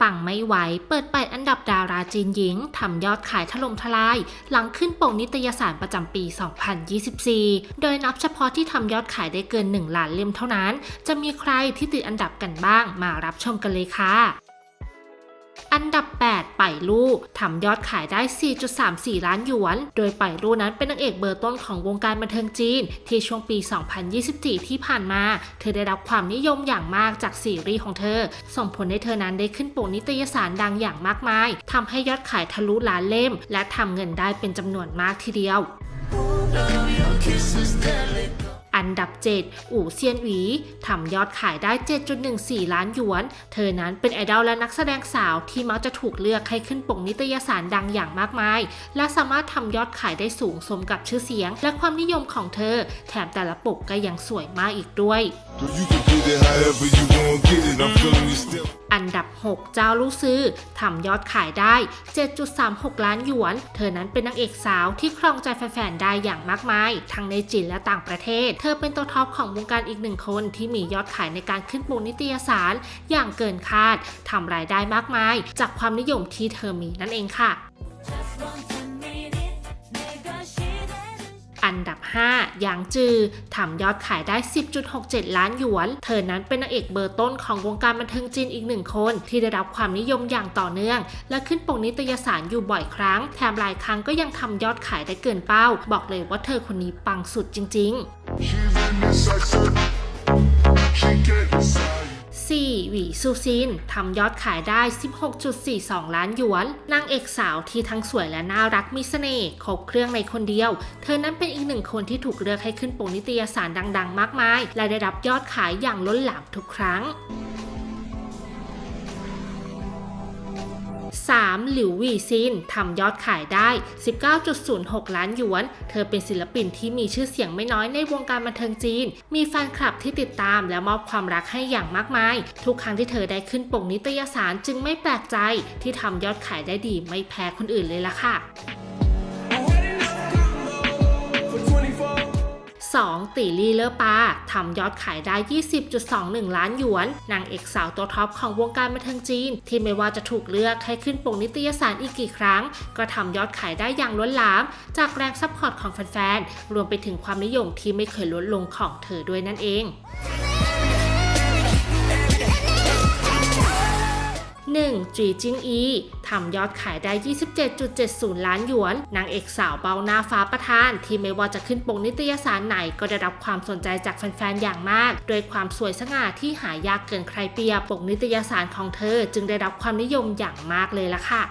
ปังไม่ไหว เปิดไปอันดับดาราจีนหญิง ทำยอดขายถล่มทลาย หลังขึ้นปกนิตยสารประจำปี 2024 โดยนับเฉพาะที่ทำยอดขายได้เกิน 1 ล้านเล่มเท่านั้น จะมีใครที่ติดอันดับกันบ้าง มารับชมกันเลยค่ะ อันดับ 8 ไปลู่ทำยอดขายได้ 4.34 ล้านหยวน โดยไปลู่นั้นเป็นนางเอกเบอร์ต้นของวงการบันเทิงจีน ที่ช่วงปี 2024 ที่ผ่านมา เธอได้รับความนิยมอย่างมากจากซีรีส์ของเธอ ส่งผลให้เธอนั้นได้ขึ้นปกนิตยสารดังอย่างมากมาย ทำให้ยอดขายทะลุล้านเล่ม และทำเงินได้เป็นจำนวนมากทีเดียว อันดับ 7 อู่เซียนหวีทำยอดขายได้ 7.14 ล้านหยวน เธอนั้นเป็นไอดอลและนักแสดงสาวที่มักจะถูกเลือกให้ขึ้นปกนิตยสารดังอย่างมากมาย และสามารถทำยอดขายได้สูงสมกับชื่อเสียง และความนิยมของเธอ แถมแต่ละปกก็ยังสวยมากอีกด้วย 6 เจ้าลูกซื้อทำยอดขายได้ 7.36 ล้านหยวน เธอนั้นเป็นนางเอกสาวที่ครองใจแฟนๆได้อย่างมากมาย ทั้งในจีนและต่างประเทศ เธอเป็นตัวท็อปของวงการอีกหนึ่งคนที่มียอดขายในการขึ้นปกนิตยสารอย่างเกินคาดทำรายได้มากมาย จากความนิยมที่เธอมีนั่นเองค่ะ 5หยางจือทำยอดขายได้ 10.67 ล้านหยวน เธอนั้นเป็นนางเอกเบอร์ต้นของวงการบันเทิงจีนอีกหนึ่งคน ที่ได้รับความนิยมอย่างต่อเนื่อง และขึ้นปกนิตยสารอยู่บ่อยครั้ง แถมหลายครั้งก็ยังทำยอดขายได้เกินเป้า บอกเลยว่าเธอคนนี้ปังสุดจริง ๆ 4. หวีซูซินทำยอดขายได้ 16.42 ล้านหยวน นางเอกสาวที่ทั้งสวยและน่ารักมีเสน่ห์ครบเครื่องในคนเดียว เธอนั้นเป็นอีกหนึ่งคนที่ถูกเลือกให้ขึ้นปกนิตยสารดัง ๆ มากมาย และได้รับยอดขายอย่างล้นหลามทุกครั้ง 3. หลิววีซินทำยอดขายได้ 19.06 ล้านหยวน เธอเป็นศิลปินที่มีชื่อเสียงไม่น้อยในวงการบันเทิงจีน มีแฟนคลับที่ติดตามและมอบความรักให้อย่างมากมาย ทุกครั้งที่เธอได้ขึ้นปกนิตยสารจึงไม่แปลกใจ ที่ทำยอดขายได้ดีไม่แพ้คนอื่นเลยล่ะค่ะ 2. ตีลี่เลอปาทำยอดขายได้ 20.21 ล้านหยวน นางเอกสาวตัวท็อปของวงการบันเทิงจีน ที่ไม่ว่าจะถูกเลือกให้ขึ้นปกนิตยสารอีกกี่ครั้ง ก็ทำยอดขายได้อย่างล้นหลาม จากแรงซัพพอร์ตของแฟนๆ รวมไปถึงความนิยมที่ไม่เคยลดลงของเธอด้วยนั่นเอง 1. จีจิ้งอีทำยอดขายได้ 27.70 ล้านหยวน นางเอกสาวเบาหน้าฟ้าประธาน ที่ไม่ว่าจะขึ้นปกนิตยสารไหนก็ได้รับความสนใจจากแฟนๆ อย่างมากด้วยความสวยสง่าที่หายากเกินใครเปรียบปกนิตยสารของเธอ จึงได้รับความนิยมอย่างมากเลยล่ะค่ะ